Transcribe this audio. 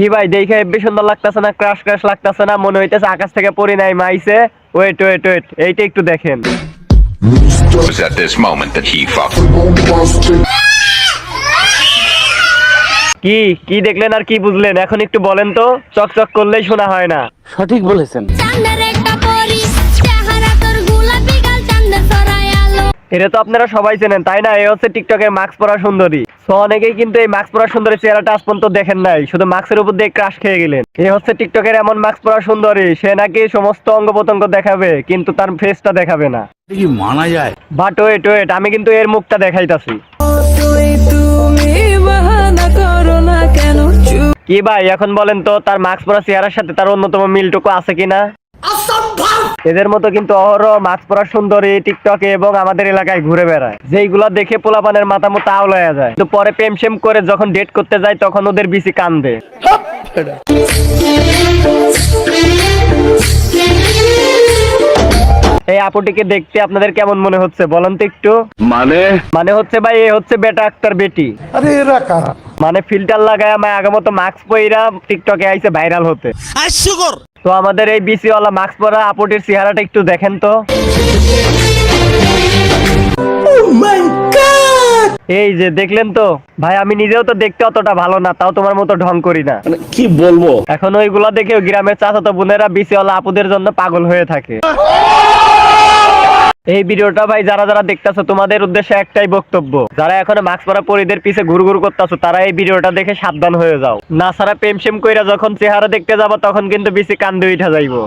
কি ভাই দেখে হেব্বি সুন্দর লাগতেছে না? ক্রাশ ক্রাশ লাগতেছে না? মনে হইতেছে আকাশ থেকে পড়ি নাই মাইছে। ওয়েট ওয়েট ওয়েট এইটা একটু দেখেন। It was at this moment that he fucked. কি কি দেখলেন আর কি বুঝলেন? এখন একটু বলেন তো চকচক করলেই শোনা হয় না। সঠিক বলেছেন। এটা তো আপনারা সবাই চেনেন তাই না? এই হচ্ছে টিকটকের মাস্ক পরা সুন্দরী। তো অনেকেই কিন্তু এই মাস্ক পরা সুন্দরী চেহারাটা আজ পর্যন্ত দেখেন নাই শুধু মাস্কের উপর দিয়ে ক্রাশ খেয়ে গেলেন। এই হচ্ছে টিকটকের এমন মাস্ক পরা সুন্দরী সে নাকি সমস্ত অঙ্গ প্রত্যঙ্গ দেখাবে কিন্তু তার ফেসটা দেখাবে না। কি মানা যায়? বাট ওয়েট ওয়েট আমি কিন্তু এর মুখটা দেখাইতাছি। কি ভাই এখন বলেন তো তার মাস্ক পরা চেহারার সাথে তার অন্যতম মিলটুকু আছে কিনা? এদের মতো কিন্তু অহরহ মাস্ক পরা সুন্দরী টিকটকে এবং আমাদের এলাকায় ঘুরে বেড়ায়। যেইগুলা দেখে পোলাপানের মাথা মতো আওলায়া যায়। তো পরে প্রেম সেম করে যখন ডেট করতে যায় তখন ওদের বিসি কান্দে। এই আপুটিকে দেখতে আপনাদের কেমন মনে হচ্ছে? বলেন তো একটু। মানে? মানে হচ্ছে ভাই এ হচ্ছে বেটা আক্তার বেটি। আরে এরা কারা? মানে ফিল্টার লাগায় আমার আগে মতো মাস্ক পইরা টিকটকে আইছে ভাইরাল হতে। তো আমাদের এই বিসি ওয়ালা মাস্ক পরা আপুটির চেহারাটা একটু দেখেন তো। এই যে দেখলেন তো? ভাই আমি নিজেও তো দেখতে অতটা ভালো না তাও তোমার মতো ঢং করি না। কি বলব? এখন ওইগুলা দেখেও গ্রামের চাচাতো বোনেরা বিসিওয়ালা আপুদের জন্য পাগল হয়ে থাকে। এই ভিডিওটা ভাই যারা যারা দেখতেছো, তোমাদের উদ্দেশ্যে একটাই বক্তব্য। যারা এখনও মাস্ক পরা পরিদের পিছে ঘুর ঘুর করতেছো, তারা এই ভিডিওটা দেখে সাবধান হয়ে যাও। না সারা প্রেমসেম কইরা যখন চেহারা দেখতে যাব, তখন কিন্তু বেশি কান্দে উঠা যাইবো।